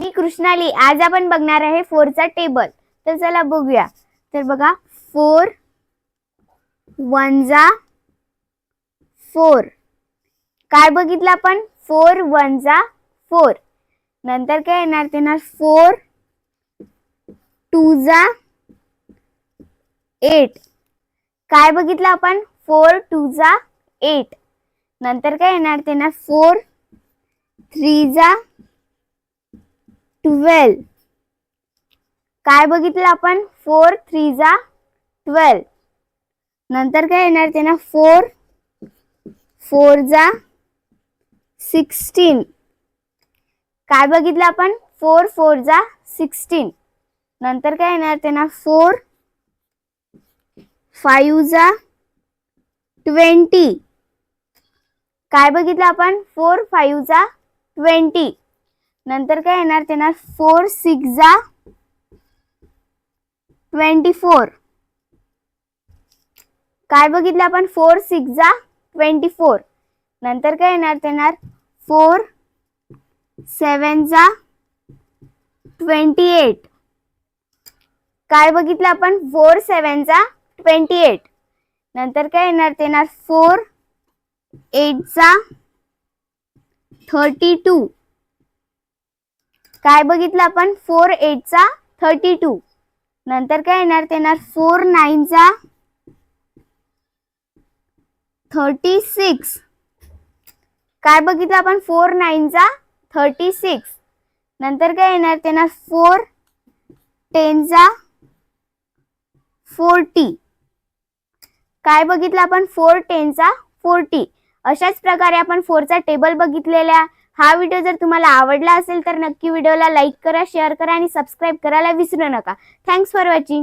मी कृष्णाली आज आपण बघणार आहे फोरचा टेबल तर चला बघूया. तर बघा फोर वन जा फोर काय बघितलं आपण? फोर वन जा फोर नंतर काय येणार ते येणार फोर टू जा एट काय बघितलं आपण? फोर टू जा एट नंतर काय येणार ते येणार फोर थ्री जा ट्वेल्व. काय बघितलं आपण? फोर थ्री जा ट्वेल्व. नंतर काय येणार ते ना फोर फोर जा सिक्स्टीन. काय बघितलं आपण? फोर फोर जा सिक्स्टीन. नंतर काय येणार ते ना फोर फाईव्ह जा ट्वेंटी. काय बघितलं आपण? फोर फाईव्ह जा ट्वेंटी. नंतर काय येणार ते फोर सिक्स जा ट्वेंटी फोर. काय बघितलं आपण? फोर सिक्स जा ट्वेंटी फोर. नंतर काय येणार ते येणार फोर सेवन जा ट्वेंटी एट. काय बघितलं आपण? फोर सेवन जा ट्वेंटी एट. नंतर काय येणार ते येणार फोर एट जा थर्टी टू. काय बघितलं आपण? फोर एटचा थर्टी टू. नंतर काय येणार? ते येणार फोर नाईनचा थर्टी सिक्स. काय बघितलं आपण? फोर नाईनचा थर्टी सिक्स. नंतर काय येणार? ते येणार फोर टेनचा फोर्टी. काय बघितलं आपण? फोर टेनचा फोर्टी. अशाच प्रकारे आपण फोरचा टेबल बघितलेला हा व्हिडिओ जर तुम्हाला आवडला असेल तर नक्की व्हिडिओला लाईक करा शेअर करा आणि सबस्क्राईब करायला विसरू नका. Thanks for watching